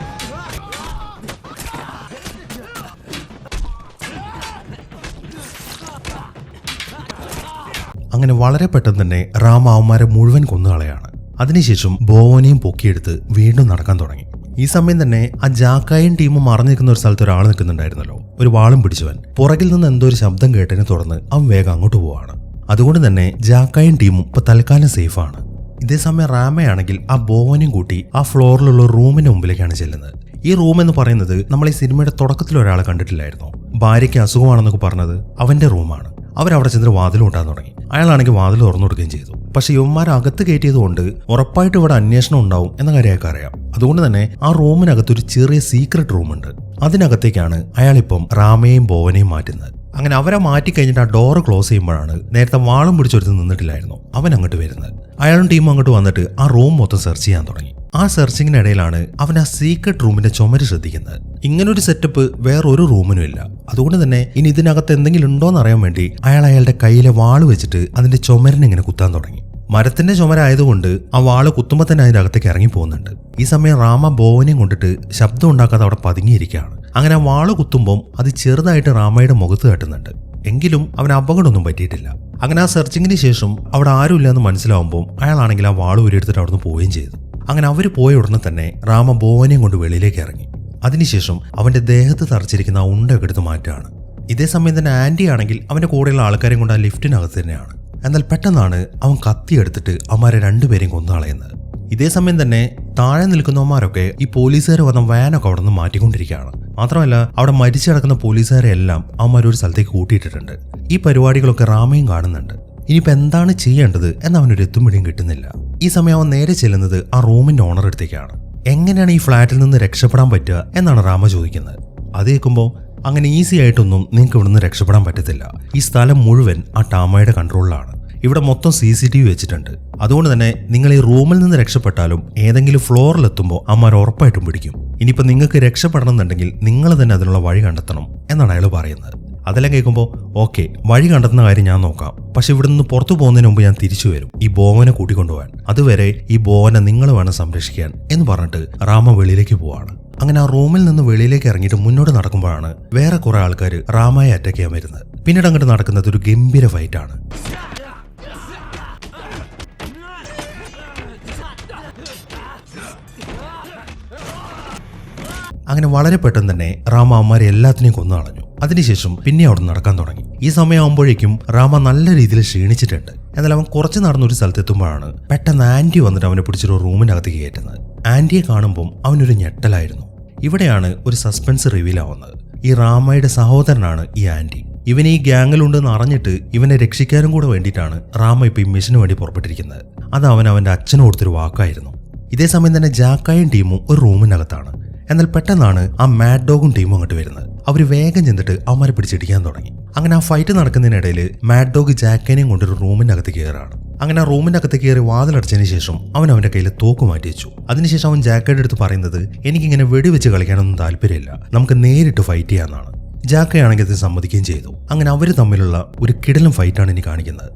അങ്ങനെ വളരെ പെട്ടെന്ന് തന്നെ റാം അവന്മാരെ മുഴുവൻ കൊന്നുകളയാണ് അതിനുശേഷം ബോവനെയും പൊക്കിയെടുത്ത് വീണ്ടും നടക്കാൻ തുടങ്ങി. ഈ സമയം തന്നെ ആ ജാക്കായും ടീമും മറഞ്ഞു നിൽക്കുന്ന ഒരു സ്ഥലത്ത് ഒരാൾ നിൽക്കുന്നുണ്ടായിരുന്നല്ലോ. ഒരു വാളും പിടിച്ചവൻ. പുറകിൽ നിന്ന് എന്തോ ഒരു ശബ്ദം കേട്ടതിനെ തുടർന്ന് അവൻ വേഗം അങ്ങോട്ട് പോവാണ്. അതുകൊണ്ട് തന്നെ ജാക്കായും ടീമും ഇപ്പൊ തൽക്കാലം സേഫാണ് ഇതേ സമയം റാമയാണെങ്കിൽ ആ ബോവനും കൂട്ടി ആ ഫ്ലോറിലുള്ള റൂമിന്റെ മുമ്പിലേക്കാണ് ചെല്ലുന്നത്. ഈ റൂം എന്ന് പറയുന്നത് നമ്മൾ ഈ സിനിമയുടെ തുടക്കത്തിൽ ഒരാളെ കണ്ടിട്ടില്ലായിരുന്നു. ഭാര്യയ്ക്ക് അസുഖമാണെന്നൊക്കെ പറഞ്ഞത് അവന്റെ റൂമാണ്. അവരവിടെ ചെന്നിട്ട് വാതിൽ കൂട്ടാൻ തുടങ്ങി. അയാളാണെങ്കിൽ വാതിൽ തുറന്നു കൊടുക്കുകയും ചെയ്തു. പക്ഷെ യുവന്മാർ അകത്ത് കയറ്റിയതുകൊണ്ട് ഉറപ്പായിട്ട് ഇവിടെ അന്വേഷണം ഉണ്ടാവും എന്ന കാര്യമൊക്കെ അറിയാം. അതുകൊണ്ട് തന്നെ ആ റൂമിനകത്ത് ഒരു ചെറിയ സീക്രട്ട് റൂമുണ്ട് അതിനകത്തേക്കാണ് അയാളിപ്പം റാമയെയും ബോവനെയും മാറ്റുന്നത്. അങ്ങനെ അവരെ മാറ്റി കഴിഞ്ഞിട്ട് ആ ഡോറ് ക്ലോസ് ചെയ്യുമ്പോഴാണ് നേരത്തെ വാളും പിടിച്ചൊരുത്ത് നിന്നിട്ടില്ലായിരുന്നു. അവൻ അങ്ങോട്ട് വരുന്നത്. അയാളും ടീമും അങ്ങോട്ട് വന്നിട്ട് ആ റൂം മൊത്തം സെർച്ച് ചെയ്യാൻ തുടങ്ങി. ആ സെർച്ചിങ്ങിനിടയിലാണ് അവൻ ആ സീക്രട്ട് റൂമിന്റെ ചുമര് ശ്രദ്ധിക്കുന്നത്. ഇങ്ങനൊരു സെറ്റപ്പ് വേറൊരു റൂമിനും ഇല്ല. അതുകൊണ്ട് തന്നെ ഇനി ഇതിനകത്ത് എന്തെങ്കിലും ഉണ്ടോ എന്നറിയാൻ വേണ്ടി അയാൾ അയാളുടെ കയ്യിലെ വാൾ വെച്ചിട്ട് അതിന്റെ ചുമരിനെ ഇങ്ങനെ കുത്താൻ തുടങ്ങി. മരത്തിന്റെ ചുമരായതുകൊണ്ട് ആ വാൾ കുത്തുമ്പോൾ തന്നെ അകത്തേക്ക് ഇറങ്ങി പോകുന്നുണ്ട് ഈ സമയം റാമ ബോവനെയും കൊണ്ടിട്ട് ശബ്ദം ഉണ്ടാക്കാതെ അവിടെ പതുങ്ങിയിരിക്കുകയാണ്. അങ്ങനെ ആ വാൾ കുത്തുമ്പം അത് ചെറുതായിട്ട് റാമയുടെ മുഖത്ത് തട്ടുന്നുണ്ട്. എങ്കിലും അവൻ അപകടമൊന്നും പറ്റിയിട്ടില്ല. അങ്ങനെ ആ സെർച്ചിങ്ങിന് ശേഷം അവിടെ ആരുമില്ല എന്ന് മനസ്സിലാവുമ്പോൾ അയാളാണെങ്കിൽ ആ വാൾ എടുത്തിട്ട് അവിടുന്ന് പോവുകയും ചെയ്തു. അങ്ങനെ അവർ പോയ ഉടനെ തന്നെ റാമ ബോവനെയും കൊണ്ട് വെളിയിലേക്ക് ഇറങ്ങി. അതിനുശേഷം അവന്റെ ദേഹത്ത് തറച്ചിരിക്കുന്ന ആ ഉണ്ടൊക്കെ എടുത്ത് മാറ്റുകയാണ്. ഇതേ സമയം തന്നെ ആന്റി ആണെങ്കിൽ അവന്റെ കൂടെയുള്ള ആൾക്കാരെയും കൊണ്ട് ആ ലിഫ്റ്റിനകത്ത് തന്നെയാണ്. എന്നാൽ പെട്ടെന്നാണ് അവൻ കത്തിയെടുത്തിട്ട് അവന്മാരെ രണ്ടുപേരെയും കൊന്നുകളയുന്നത് ഇതേ സമയം തന്നെ താഴെ നിൽക്കുന്നവന്മാരൊക്കെ ഈ പോലീസുകാർ വന്ന വാനൊക്കെ അവിടെ നിന്ന് മാറ്റിക്കൊണ്ടിരിക്കുകയാണ്. മാത്രമല്ല അവിടെ മരിച്ചു കിടക്കുന്ന പോലീസുകാരെ എല്ലാം അവന്മാർ ഒരു സ്ഥലത്തേക്ക് കൂട്ടിയിട്ടിട്ടുണ്ട്. ഈ പരിപാടികളൊക്കെ റാമയും കാണുന്നുണ്ട്. ഇനിയിപ്പോൾ എന്താണ് ചെയ്യേണ്ടത് എന്ന് അവനൊരു എത്തുമിടിയും കിട്ടുന്നില്ല. ഈ സമയം അവൻ നേരെ ചെല്ലുന്നത് ആ റൂമിന്റെ ഓണർ അടുത്തേക്കാണ്. എങ്ങനെയാണ് ഈ ഫ്ലാറ്റിൽ നിന്ന് രക്ഷപ്പെടാൻ പറ്റുക എന്നാണ് റാമ ചോദിക്കുന്നത്. അത് കേൾക്കുമ്പോൾ അങ്ങനെ ഈസി ആയിട്ടൊന്നും നിങ്ങൾക്ക് ഇവിടുന്ന് രക്ഷപ്പെടാൻ പറ്റത്തില്ല. ഈ സ്ഥലം മുഴുവൻ ആ ടാമയുടെ കൺട്രോളിലാണ് ഇവിടെ മൊത്തം സി സി ടി വി വെച്ചിട്ടുണ്ട്. അതുകൊണ്ട് തന്നെ നിങ്ങൾ ഈ റൂമിൽ നിന്ന് രക്ഷപ്പെട്ടാലും ഏതെങ്കിലും ഫ്ലോറിലെത്തുമ്പോൾ അമ്മ ഉറപ്പായിട്ടും പിടിക്കും. ഇനിയിപ്പോൾ നിങ്ങൾക്ക് രക്ഷപ്പെടണം എന്നുണ്ടെങ്കിൽ നിങ്ങൾ തന്നെ അതിനുള്ള വഴി കണ്ടെത്തണം എന്നാണ് അയാൾ പറയുന്നത്. അതെല്ലാം കേൾക്കുമ്പോൾ ഓക്കെ വഴി കണ്ടെത്തുന്ന കാര്യം ഞാൻ നോക്കാം. പക്ഷെ ഇവിടെ നിന്ന് പുറത്തു പോകുന്നതിന് മുമ്പ് ഞാൻ തിരിച്ചു വരും. ഈ ബോവനെ കൂട്ടിക്കൊണ്ടുപോകാൻ. അതുവരെ ഈ ബോവനെ നിങ്ങൾ വേണം സംരക്ഷിക്കാൻ എന്ന് പറഞ്ഞിട്ട് റാമ വെളിയിലേക്ക് പോവാണ്. അങ്ങനെ ആ റൂമിൽ നിന്ന് വെളിയിലേക്ക് ഇറങ്ങിയിട്ട് മുന്നോട്ട് നടക്കുമ്പോഴാണ് വേറെ കുറെ ആൾക്കാർ റാമയെ അറ്റാക്ക് ചെയ്യാൻ വരുന്നത്. പിന്നീട് അങ്ങോട്ട് നടക്കുന്നത് ഒരു ഗംഭീര ഫൈറ്റാണ് അങ്ങനെ വളരെ പെട്ടെന്ന് തന്നെ റാമ അമ്മമാരെ എല്ലാത്തിനെയും കൊന്നു കളഞ്ഞു. അതിനുശേഷം പിന്നെ അവിടെ നടക്കാൻ തുടങ്ങി. ഈ സമയമാകുമ്പോഴേക്കും റാമ നല്ല രീതിയിൽ ക്ഷീണിച്ചിട്ടുണ്ട്. എന്നാൽ അവൻ കുറച്ച് നടന്ന ഒരു സ്ഥലത്തെത്തുമ്പോഴാണ് പെട്ടെന്ന് ആന്റി വന്നിട്ട് അവനെ പിടിച്ചൊരു റൂമിനകത്ത് കയറ്റുന്നത്. ആന്റിയെ കാണുമ്പം അവനൊരു ഞെട്ടലായിരുന്നു. ഇവിടെയാണ് ഒരു സസ്പെൻസ് റിവീൽ ആവുന്നത്. ഈ റാമയുടെ സഹോദരനാണ് ഈ ആന്റി. ഇവൻ ഈ ഗ്യാങ്ങിലുണ്ടെന്ന് അറിഞ്ഞിട്ട് ഇവനെ രക്ഷിക്കാനും കൂടെ വേണ്ടിയിട്ടാണ് റാമ ഇപ്പോൾ ഈ മിഷന് വേണ്ടി പുറപ്പെട്ടിരിക്കുന്നത്. അത് അവൻ അവന്റെ അച്ഛന് കൊടുത്തൊരു വാക്കായിരുന്നു. ഇതേ സമയം തന്നെ ജാക്കായും ടീമും ഒരു റൂമിനകത്താണ്. എന്നാൽ പെട്ടെന്നാണ് ആ മാഡ് ഡോഗും ടീമും അങ്ങോട്ട് വരുന്നത്. അവർ വേഗം ചെന്നിട്ട് അവന്മാരെ പിടിച്ചിടിക്കാൻ തുടങ്ങി. അങ്ങനെ ആ ഫൈറ്റ് നടക്കുന്നതിനിടയിൽ മാഡ് ഡോഗ് ജാക്കനെയും കൊണ്ടൊരു റൂമിന്റെ അകത്ത് കയറാണ് അങ്ങനെ ആ റൂമിന്റെ അകത്ത് കയറി വാതിലടച്ചതിന് ശേഷം അവൻ അവന്റെ കയ്യിൽ തോക്ക് മാറ്റി വെച്ചു. അതിനുശേഷം അവൻ ജാക്കയുടെ അടുത്ത് പറയുന്നത് എനിക്കിങ്ങനെ വെടിവെച്ച് കളിക്കാനൊന്നും താല്പര്യമില്ല. നമുക്ക് നേരിട്ട് ഫൈറ്റ് ചെയ്യാന്നാണ്. ജാക്കയാണെങ്കിൽ അത് സമ്മതിക്കുകയും ചെയ്തു. അങ്ങനെ അവർ തമ്മിലുള്ള ഒരു കിടലും ഫൈറ്റാണ് ഇനി കാണിക്കുന്നത്.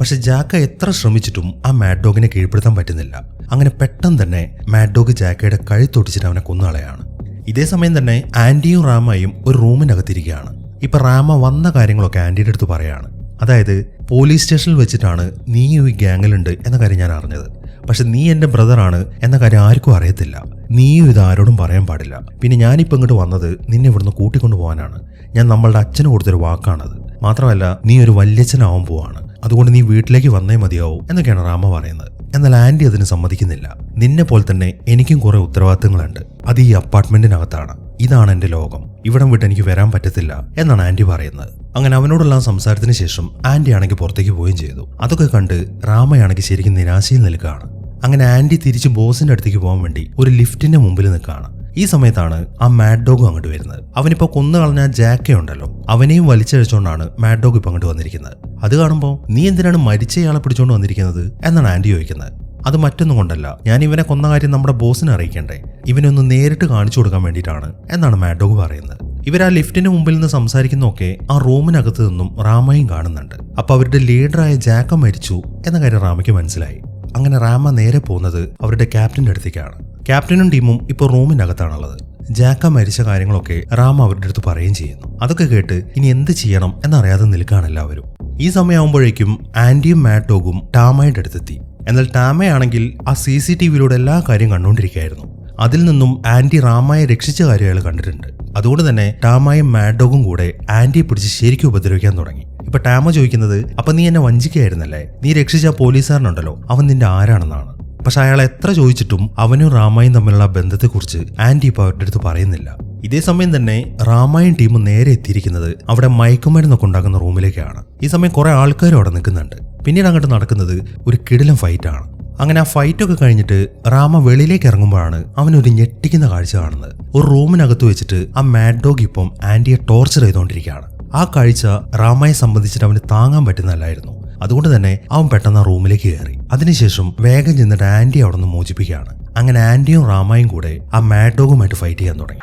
പക്ഷെ ജാക്ക എത്ര ശ്രമിച്ചിട്ടും ആ മാഡ് ഡോഗിനെ കീഴ്പ്പെടുത്താൻ പറ്റുന്നില്ല. അങ്ങനെ പെട്ടെന്ന് തന്നെ മാഡ് ഡോഗ് ജാക്കയുടെ കഴുത്തൊടിച്ചിട്ട് അവനെ കൊന്നുകളയാണ് ഇതേ സമയം തന്നെ ആന്റിയും റാമയും ഒരു റൂമിനകത്തിരിക്കുകയാണ്. ഇപ്പൊ റാമ വന്ന കാര്യങ്ങളൊക്കെ ആന്റിയുടെ അടുത്ത് പറയാണ്. അതായത് പോലീസ് സ്റ്റേഷനിൽ വെച്ചിട്ടാണ് നീ ഈ ഗ്യാങ്ങിലുണ്ട് എന്ന കാര്യം ഞാൻ അറിഞ്ഞത്. പക്ഷെ നീ എന്റെ ബ്രദറാണ് എന്ന കാര്യം ആർക്കും അറിയത്തില്ല. നീയും ഇത് ആരോടും പറയാൻ പാടില്ല. പിന്നെ ഞാനിപ്പോൾ ഇങ്ങോട്ട് വന്നത് നിന്നെ ഇവിടുന്ന് കൂട്ടിക്കൊണ്ടു പോകാനാണ് ഞാൻ നമ്മളുടെ അച്ഛന് കൊടുത്തൊരു വാക്കാണത്. മാത്രമല്ല നീ ഒരു വല്യച്ഛനാവാൻ പോവാണ്. അതുകൊണ്ട് നീ വീട്ടിലേക്ക് വന്നേ മതിയാവൂ എന്നൊക്കെയാണ് റാമ പറയുന്നത്. എന്നാൽ ആന്റി അതിന് സമ്മതിക്കുന്നില്ല. നിന്നെ പോലെ തന്നെ എനിക്കും കുറെ ഉത്തരവാദിത്തങ്ങളുണ്ട്. അത് ഈ അപ്പാർട്ട്മെന്റിനകത്താണ്. ഇതാണ് എന്റെ ലോകം. ഇവിടം വിട്ട് എനിക്ക് വരാൻ പറ്റത്തില്ല എന്നാണ് ആന്റി പറയുന്നത്. അങ്ങനെ അവനോടുള്ള സംസാരത്തിന് ശേഷം ആന്റി ആണെങ്കിൽ പുറത്തേക്ക് പോവുകയും ചെയ്തു. അതൊക്കെ കണ്ട് റാമയാണെങ്കിൽ ശരിക്കും നിരാശയിൽ നിൽക്കുകയാണ്. അങ്ങനെ ആന്റി തിരിച്ച് ബോസിന്റെ അടുത്തേക്ക് പോകാൻ വേണ്ടി ഒരു ലിഫ്റ്റിന്റെ മുമ്പിൽ നിൽക്കുകയാണ്. ഈ സമയത്താണ് ആ മാഡ് ഡോഗ് അങ്ങോട്ട് വരുന്നത്. അവനിപ്പോ കൊന്നു കളഞ്ഞ ജാക്കേ ഉണ്ടല്ലോ. അവനെയും വലിച്ചഴിച്ചുകൊണ്ടാണ് മാഡ് ഡോഗ് ഇപ്പൊ അങ്ങോട്ട് വന്നിരിക്കുന്നത്. അത് കാണുമ്പോൾ നീ എന്തിനാണ് മരിച്ചയാളെ പിടിച്ചുകൊണ്ട് വന്നിരിക്കുന്നത് എന്നാണ് ആന്റി ചോദിക്കുന്നത്. അത് മറ്റൊന്നും കൊണ്ടല്ല. ഞാൻ ഇവനെ കൊന്ന കാര്യം നമ്മുടെ ബോസിനെ അറിയിക്കണ്ടേ. ഇവനൊന്ന് നേരിട്ട് കാണിച്ചു കൊടുക്കാൻ വേണ്ടിയിട്ടാണ് എന്നാണ് മാഡോഗ് ഡോഗ് പറയുന്നത്. ഇവർ ആ ലിഫ്റ്റിന്റെ മുമ്പിൽ നിന്ന് സംസാരിക്കുന്നൊക്കെ ആ റൂമിനകത്ത് നിന്നും റാമയും കാണുന്നുണ്ട്. അപ്പൊ അവരുടെ ലീഡറായ ജാക്ക മരിച്ചു എന്ന കാര്യം റാമയ്ക്ക് മനസ്സിലായി. അങ്ങനെ റാമ നേരെ പോകുന്നത് അവരുടെ ക്യാപ്റ്റന്റെ അടുത്തേക്കാണ്. ക്യാപ്റ്റനും ടീമും ഇപ്പോൾ റൂമിനകത്താണുള്ളത്. ജാക്ക മരിച്ച കാര്യങ്ങളൊക്കെ റാം അവരുടെ അടുത്ത് പറയുകയും ചെയ്യുന്നു. അതൊക്കെ കേട്ട് ഇനി എന്ത് ചെയ്യണം എന്നറിയാതെ നിൽക്കുകയാണ് എല്ലാവരും. ഈ സമയമാകുമ്പോഴേക്കും ആന്റിയും മാറ്റോഗും ടാമയുടെ അടുത്തെത്തി. എന്നാൽ ടാമയാണെങ്കിൽ ആ സി സി ടി വിയിലൂടെ എല്ലാ കാര്യം കണ്ടുകൊണ്ടിരിക്കുകയായിരുന്നു. അതിൽ നിന്നും ആന്റി റാമയെ രക്ഷിച്ച കാര്യം അയാൾ കണ്ടിട്ടുണ്ട്. അതുകൊണ്ട് തന്നെ ടാമയും മാഡോഗും കൂടെ ആന്റിയെ പിടിച്ച് ശരിക്കും ഉപദ്രവിക്കാൻ തുടങ്ങി. ഇപ്പൊ ടാമ ചോദിക്കുന്നത് അപ്പൊ നീ എന്നെ വഞ്ചിക്കായിരുന്നല്ലേ നീ രക്ഷിച്ച പോലീസുകാരനുണ്ടല്ലോ. അവൻ നിന്റെ ആരാണെന്നാണ്? പക്ഷെ അയാൾ എത്ര ചോദിച്ചിട്ടും അവനും റാമായും തമ്മിലുള്ള ബന്ധത്തെക്കുറിച്ച് ആന്റി ഇപ്പോൾ അവരുടെ അടുത്ത് പറയുന്നില്ല. ഇതേ സമയം തന്നെ റാമായൺ ടീം നേരെ എത്തിയിരിക്കുന്നത് അവിടെ മയക്കുമരുന്നൊക്കെ ഉണ്ടാക്കുന്ന റൂമിലേക്കാണ്. ഈ സമയം കുറേ ആൾക്കാരും അവിടെ നിൽക്കുന്നുണ്ട്. പിന്നീട് അങ്ങോട്ട് നടക്കുന്നത് ഒരു കിടിലം ഫൈറ്റാണ്. അങ്ങനെ ആ ഫൈറ്റൊക്കെ കഴിഞ്ഞിട്ട് റാമ വെളിയിലേക്ക് ഇറങ്ങുമ്പോഴാണ് അവനൊരു ഞെട്ടിക്കുന്ന കാഴ്ച കാണുന്നത്. ഒരു റൂമിനകത്ത് വെച്ചിട്ട് ആ മാഡ് ഡോഗ് ഇപ്പം ആന്റിയെ ടോർച്ചർ ചെയ്തുകൊണ്ടിരിക്കുകയാണ്. ആ കാഴ്ച റാമയെ സംബന്ധിച്ചിട്ട് അവന് താങ്ങാൻ പറ്റുന്നതല്ലായിരുന്നു. അതുകൊണ്ട് തന്നെ അവൻ പെട്ടെന്ന് ആ റൂമിലേക്ക് കയറി. അതിനുശേഷം വേഗം ചെന്നിട്ട് ആന്റി അവിടെ നിന്ന് മോചിപ്പിക്കുകയാണ്. അങ്ങനെ ആന്റിയും റാമായും കൂടെ ആ മാഡോഗുമായിട്ട് ഡോഗുമായിട്ട് ഫൈറ്റ് ചെയ്യാൻ തുടങ്ങി.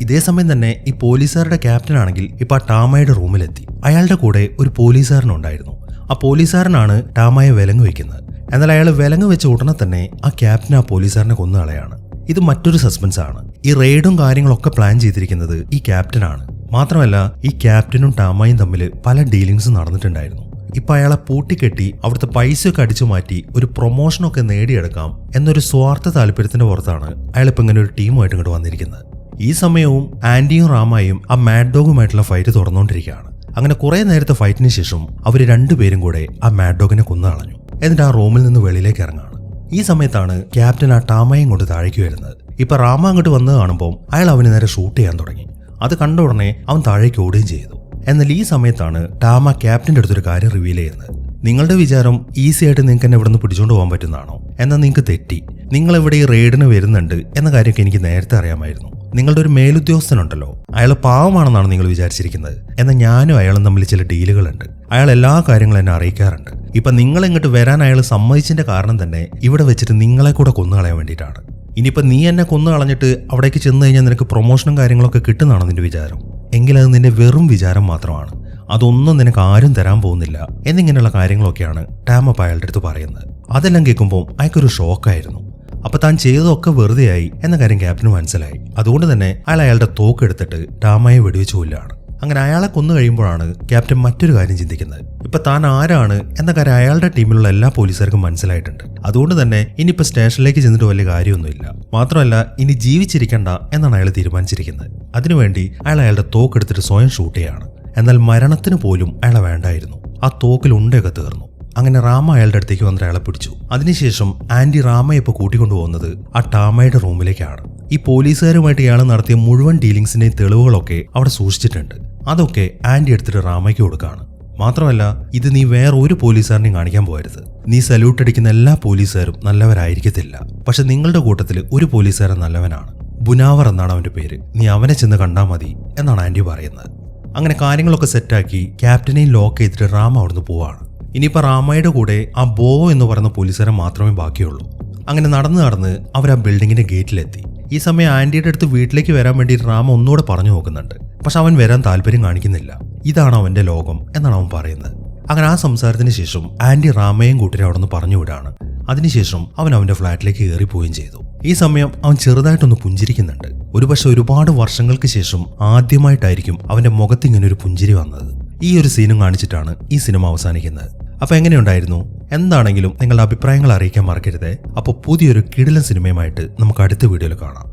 ഇതേ സമയം തന്നെ ഈ പോലീസുകാരുടെ ക്യാപ്റ്റൻ ആണെങ്കിൽ ഇപ്പൊ ആ ടാമയുടെ റൂമിലെത്തി. അയാളുടെ കൂടെ ഒരു പോലീസുകാരനുണ്ടായിരുന്നു ആ പോലീസുകാരനാണ് ടാമയെ വിലങ്ങ് വെക്കുന്നത് എന്നാൽ അയാൾ വിലങ്ങ് വെച്ച ഉടനെ തന്നെ ആ ക്യാപ്റ്റൻ ആ പോലീസുകാരനെ കൊന്നുകളയാണ്. ഇത് മറ്റൊരു സസ്പെൻസ് ആണ്. ഈ റെയ്ഡും കാര്യങ്ങളൊക്കെ പ്ലാൻ ചെയ്തിരിക്കുന്നത് ഈ ക്യാപ്റ്റനാണ് മാത്രമല്ല ഈ ക്യാപ്റ്റനും ടാമയും തമ്മിൽ പല ഡീലിങ്സും നടന്നിട്ടുണ്ടായിരുന്നു. ഇപ്പൊ അയാളെ പൂട്ടിക്കെട്ടി അവിടുത്തെ പൈസയൊക്കെ അടിച്ചു മാറ്റി ഒരു പ്രൊമോഷനൊക്കെ നേടിയെടുക്കാം എന്നൊരു സ്വാർത്ഥ താല്പര്യത്തിന്റെ പുറത്താണ് അയാൾ ഇപ്പൊ ഇങ്ങനെ ഒരു ടീമുമായിട്ട് ഇങ്ങോട്ട് വന്നിരിക്കുന്നത്. ഈ സമയവും ആന്റിയും റാമായും ആ മാഡ് ഡോഗുമായിട്ടുള്ള ഫൈറ്റ് തുറന്നുകൊണ്ടിരിക്കുകയാണ് അങ്ങനെ കുറെ നേരത്തെ ഫൈറ്റിന് ശേഷം അവർ രണ്ടുപേരും കൂടെ ആ മാഡ് ഡോഗിനെ കൊന്നുകളഞ്ഞു എന്നിട്ട് ആ റൂമിൽ നിന്ന് വെളിയിലേക്ക് ഇറങ്ങാണ് ഈ സമയത്താണ് ക്യാപ്റ്റൻ ആ ടാമയും കൊണ്ട് താഴേക്ക് വരുന്നത്. ഇപ്പൊ റാമ അങ്ങോട്ട് വന്നത് കാണുമ്പോൾ അയാൾ അവന് നേരെ ഷൂട്ട് ചെയ്യാൻ തുടങ്ങി. അത് കണ്ട ഉടനെ അവൻ താഴേക്ക് ഓടുകയും ചെയ്തു. എന്നാൽ ഈ സമയത്താണ് ടാമ ക്യാപ്റ്റന്റെ അടുത്തൊരു കാര്യം റിവീൽ ചെയ്യുന്നത്. നിങ്ങളുടെ വിചാരം ഈസി ആയിട്ട് നിങ്ങൾക്ക് എന്നെ ഇവിടുന്ന് പിടിച്ചുകൊണ്ട് പോകാൻ പറ്റുന്നതാണോ? എന്നാൽ നിങ്ങൾക്ക് തെറ്റി. നിങ്ങൾ ഇവിടെ ഈ റെയ്ഡിന് വരുന്നുണ്ട് എന്ന കാര്യമൊക്കെ എനിക്ക് നേരത്തെ അറിയാമായിരുന്നു. നിങ്ങളുടെ ഒരു മേലുദ്യോഗസ്ഥനുണ്ടല്ലോ. അയാൾ പാവമാണെന്നാണ് നിങ്ങൾ വിചാരിച്ചിരിക്കുന്നത്. എന്നാൽ ഞാനും അയാളും തമ്മിൽ ചില ഡീലുകളുണ്ട്. അയാൾ എല്ലാ കാര്യങ്ങളും എന്നെ അറിയിക്കാറുണ്ട്. ഇപ്പം നിങ്ങൾ ഇങ്ങോട്ട് വരാൻ അയാൾ സമ്മതിച്ചതിന്റെ കാരണം തന്നെ ഇവിടെ വെച്ചിട്ട് നിങ്ങളെ കൂടെ കൊന്നുകളയാൻ വേണ്ടിയിട്ടാണ്. ഇനിയിപ്പോൾ നീ എന്നെ കൊന്നു കളഞ്ഞിട്ട് അവിടേക്ക് ചെന്ന് കഴിഞ്ഞാൽ നിനക്ക് പ്രൊമോഷനും കാര്യങ്ങളൊക്കെ കിട്ടുന്നതാണ് നിന്റെ വിചാരം? എങ്കിലത് നിന്റെ വെറും വിചാരം മാത്രമാണ്. അതൊന്നും നിനക്ക് ആരും തരാൻ പോകുന്നില്ല എന്നിങ്ങനെയുള്ള കാര്യങ്ങളൊക്കെയാണ് ടാമപ്പ് അയാളുടെ അടുത്ത് പറയുന്നത്. അതെല്ലാം കേൾക്കുമ്പോൾ അയാൾക്കൊരു ഷോക്കായിരുന്നു അപ്പൊ താൻ ചെയ്തതൊക്കെ വെറുതെയായി എന്ന കാര്യം ക്യാപ്റ്റന് മനസ്സിലായി. അതുകൊണ്ട് തന്നെ അയാൾ അയാളുടെ തോക്കെടുത്തിട്ട് ടാമയെ വെടിവെച്ചു കൊല്ലാണ് അങ്ങനെ അയാളെ കൊന്നു കഴിയുമ്പോഴാണ് ക്യാപ്റ്റൻ മറ്റൊരു കാര്യം ചിന്തിക്കുന്നത്. ഇപ്പൊ താൻ ആരാണ് എന്ന കാര്യം അയാളുടെ ടീമിലുള്ള എല്ലാ പോലീസുകാർക്കും മനസ്സിലായിട്ടുണ്ട്. അതുകൊണ്ട് തന്നെ ഇനിയിപ്പോ സ്റ്റേഷനിലേക്ക് ചെന്നിട്ട് വലിയ കാര്യമൊന്നുമില്ല. മാത്രമല്ല ഇനി ജീവിച്ചിരിക്കണ്ട എന്നാണ് അയാൾ തീരുമാനിച്ചിരിക്കുന്നത്. അതിനുവേണ്ടി അയാൾ അയാളുടെ തോക്കെടുത്തിട്ട് സ്വയം ഷൂട്ട് ചെയ്യാണ്. എന്നാൽ മരണത്തിന് പോലും അയാളെ വേണ്ടായിരുന്നു. ആ തോക്കിൽ ഉണ്ടയൊക്കെ തീർന്നു. അങ്ങനെ റാമ അയാളുടെ അടുത്തേക്ക് വന്നിട്ട് അയാളെ പിടിച്ചു. അതിനുശേഷം ആന്റി റാമയെ ഇപ്പോൾ കൂട്ടിക്കൊണ്ടുപോകുന്നത് ആ ടാമയുടെ റൂമിലേക്കാണ്. ഈ പോലീസുകാരുമായിട്ട് ഇയാൾ നടത്തിയ മുഴുവൻ ഡീലിംഗ്സിന്റെയും തെളിവുകളൊക്കെ അവിടെ സൂക്ഷിച്ചിട്ടുണ്ട്. അതൊക്കെ ആന്റി എടുത്തിട്ട് റാമയ്ക്ക് കൊടുക്കുകയാണ് മാത്രമല്ല ഇത് നീ വേറെ ഒരു പോലീസുകാരനെയും കാണിക്കാൻ പോകരുത്. നീ സല്യൂട്ട് അടിക്കുന്ന എല്ലാ പോലീസുകാരും നല്ലവരായിരിക്കത്തില്ല. പക്ഷെ നിങ്ങളുടെ കൂട്ടത്തിൽ ഒരു പോലീസുകാരൻ നല്ലവനാണ്. ബുനാവർ എന്നാണ് അവന്റെ പേര്. നീ അവനെ ചെന്ന് കണ്ടാൽ മതി എന്നാണ് ആന്റി പറയുന്നത്. അങ്ങനെ കാര്യങ്ങളൊക്കെ സെറ്റാക്കി ക്യാപ്റ്റനെയും ലോക്ക് ചെയ്തിട്ട് റാമ അവിടുന്ന് പോവാണ്. ഇനിയിപ്പോൾ റാമയുടെ കൂടെ ആ ബോവോ എന്ന് പറയുന്ന പോലീസുകാരൻ മാത്രമേ ബാക്കിയുള്ളൂ. അങ്ങനെ നടന്ന് നടന്ന് അവർ ആ ബിൽഡിങ്ങിന്റെ ഗേറ്റിലെത്തി ഈ സമയം ആന്റിയുടെ അടുത്ത് വീട്ടിലേക്ക് വരാൻ വേണ്ടി റാമ ഒന്നുകൂടെ പറഞ്ഞു നോക്കുന്നുണ്ട്. പക്ഷെ അവൻ വരാൻ താല്പര്യം കാണിക്കുന്നില്ല. ഇതാണ് അവന്റെ ലോകം എന്നാണ് അവൻ പറയുന്നത്. അങ്ങനെ ആ സംസാരത്തിന് ശേഷം ആന്റി റാമയും കൂട്ടരെ അവിടെ നിന്ന് പറഞ്ഞു വിടാണ്. അതിനുശേഷം അവൻ അവന്റെ ഫ്ലാറ്റിലേക്ക് കയറിപ്പോവുകയും ചെയ്തു. ഈ സമയം അവൻ ചെറുതായിട്ടൊന്ന് പുഞ്ചിരിക്കുന്നുണ്ട്. ഒരുപക്ഷെ ഒരുപാട് വർഷങ്ങൾക്ക് ശേഷം ആദ്യമായിട്ടായിരിക്കും അവന്റെ മുഖത്ത് ഇങ്ങനെ ഒരു പുഞ്ചിരി വന്നത്. ഈ ഒരു സീനും കാണിച്ചിട്ടാണ് ഈ സിനിമ അവസാനിക്കുന്നത്. അപ്പൊ എങ്ങനെയുണ്ടായിരുന്നു? എന്താണെങ്കിലും നിങ്ങളുടെ അഭിപ്രായങ്ങൾ അറിയിക്കാൻ മറക്കരുത്. അപ്പോൾ പുതിയൊരു കിടിലൻ സിനിമയുമായിട്ട് നമുക്ക് അടുത്ത വീഡിയോയിൽ കാണാം.